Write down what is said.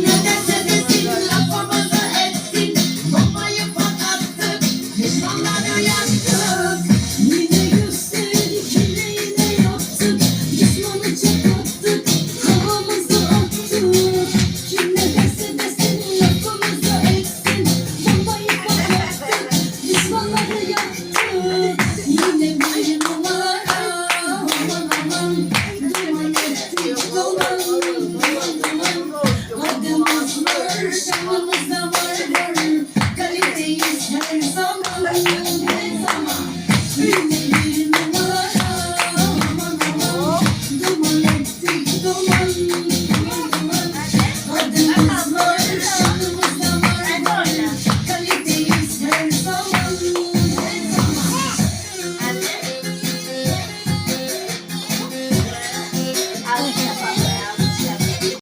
Nedense de zilla formaza ettin Bombayı patlattın Düşmanlar Thank you.